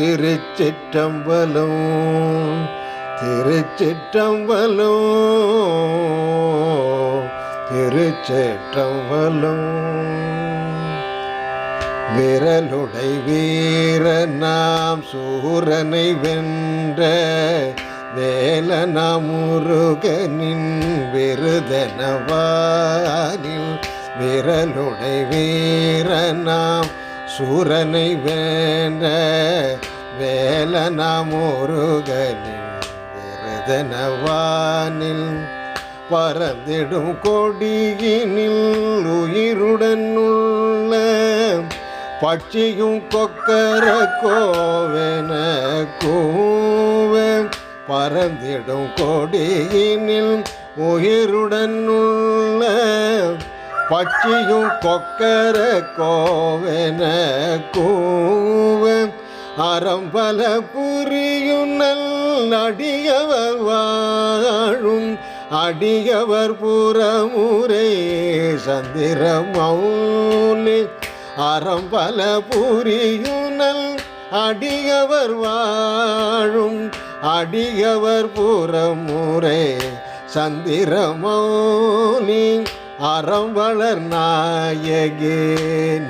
திருச்சிற்றம்பலம் திருச்சிற்றம்பலம் திருச்சிற்றம்பலம். விரலுடை வீர நாம் சூரனை வென்ற வேலனமுருகனின் விருதனவானில் விரலுடை வீரனாம் சூரனை வேண்ட வேலனா முருகனின் விருதனவானில் பறந்திடும் கொடியினில் உயிருடன் உள்ள பட்சியும் கொக்கர கோவென கூவ பறந்திடும் கொடியினில் உயிருடன் உள்ள பச்சியும் கொக்கர கோவென கூவ அறம்பல புரியும் நல் அடியவர் வாழும். அடியவர் புறமுறை சந்திர மௌலி. அறம்பல புரியுனல் அடியவர் வாழும். அடியவர் புறமுறை சந்திர மௌலி. அறம் வளர் நாயகே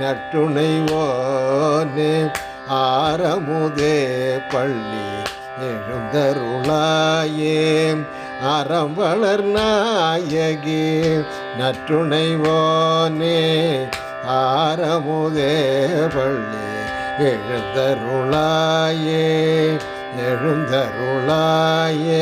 நட்டுணைவோனே ஆரமுதே பள்ளி எழுந்தருளாயே. அறம் வளர் நாயகே நற்றுணைவோனே ஆரமுதே பள்ளி எழுந்தருளாயே எழுந்தருளாயே.